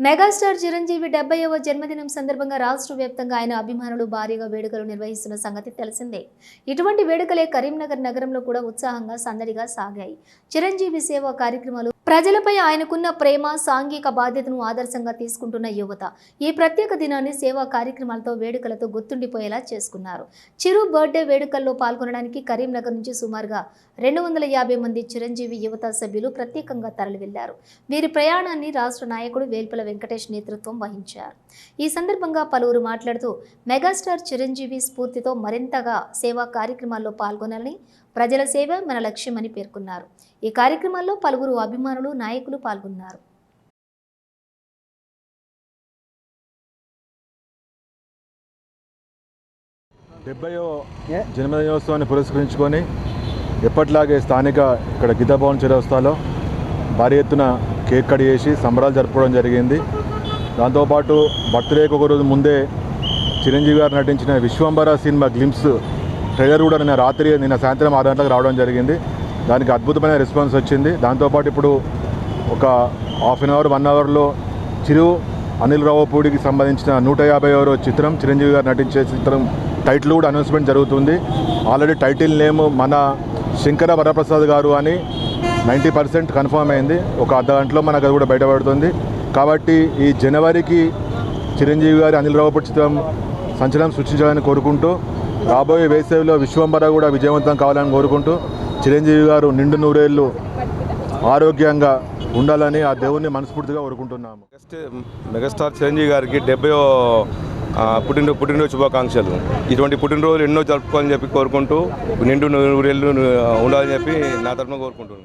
Megastar Chiranjeevi డెబ్బైవ జన్మదినం సందర్భంగా రాష్ట్ర వ్యాప్తంగా ఆయన అభిమానులు భారీగా వేడుకలు నిర్వహిస్తున్న సంగతి తెలిసిందే. ఇటువంటి వేడుకలే కరీంనగర్ నగరంలో కూడా ఉత్సాహంగా సందడిగా సాగాయి. చిరంజీవి సేవా కార్యక్రమాలు ప్రజలపై ఆయనకున్న ప్రేమ సాంఘిక బాధ్యతను ఆదర్శంగా తీసుకుంటున్న యువత ఈ ప్రత్యేక దినాన్ని సేవా కార్యక్రమాలతో వేడుకలతో గుర్తుండిపోయేలా చేసుకున్నారు. చిరు బర్త్డే వేడుకల్లో పాల్గొనడానికి కరీంనగర్ నుంచి సుమారుగా రెండు వందల యాభై మంది చిరంజీవి యువత సభ్యులు ప్రత్యేకంగా తరలి వెళ్ళారు వీరి ప్రయాణాన్ని రాష్ట్ర నాయకుడు వేల్పల వెంకటేష్ నేతృత్వం వహించారు. ఈ సందర్భంగా పలువురు మాట్లాడుతూ మెగాస్టార్ చిరంజీవి స్ఫూర్తితో మరింతగా సేవా కార్యక్రమాల్లో పాల్గొనాలని ప్రజల సేవ మన లక్ష్యమని పేర్కొన్నారు. ఈ కార్యక్రమాల్లో పలువురు అభిమానులు నాయకులు పాల్గొన్నారు. డెబ్బయో జన్మదినోత్సవాన్ని పురస్కరించుకొని ఎప్పట్లాగే స్థానిక ఇక్కడ గిద్దభవన్ చిరవస్థలో భారీ ఎత్తున కేక్ కట్ చేసి సంబరాలు జరుపుకోవడం జరిగింది. దాంతోపాటు బర్త్డేకి ఒక రోజు ముందే చిరంజీవి గారు నటించిన విశ్వంబర సినిమా గ్లిమ్స్ ట్రైలర్ కూడా నిన్న రాత్రి నిన్న సాయంత్రం ఆరు గంటలకు రావడం జరిగింది. దానికి అద్భుతమైన రెస్పాన్స్ వచ్చింది. దాంతోపాటు ఇప్పుడు ఒక హాఫ్ అన్ అవర్ వన్ అవర్లో చిరు అనిల్ రావుపూడికి సంబంధించిన నూట యాభై ఎవరో చిత్రం చిరంజీవి గారు నటించే చిత్రం టైటిల్ కూడా అనౌన్స్మెంట్ జరుగుతుంది. ఆల్రెడీ టైటిల్ నేమ్ మన శంకర వరప్రసాద్ గారు అని నైంటీ పర్సెంట్ కన్ఫర్మ్ అయింది. ఒక అర్ధ గంటలో మనకు అది కూడా బయటపడుతుంది. కాబట్టి ఈ జనవరికి చిరంజీవి గారి అనిల్ రావుపూడి చిత్రం సంచలనం సృష్టించాలని కోరుకుంటూ రాబోయే వేసవిలో విశ్వంబర కూడా విజయవంతం కావాలని కోరుకుంటూ చిరంజీవి గారు నిండు నూరేళ్ళు ఆరోగ్యంగా ఉండాలని ఆ దేవుణ్ణి మనస్ఫూర్తిగా కోరుకుంటున్నాము. నెక్స్ట్ మెగాస్టార్ చిరంజీవి గారికి డెబ్బై పుట్టిన పుట్టినరోజు శుభాకాంక్షలు. ఇటువంటి పుట్టినరోజులు ఎన్నో జరుపుకోవాలని చెప్పి కోరుకుంటూ నిండు నూరేళ్ళు ఉండాలని చెప్పి నా తరఫున కోరుకుంటున్నాను.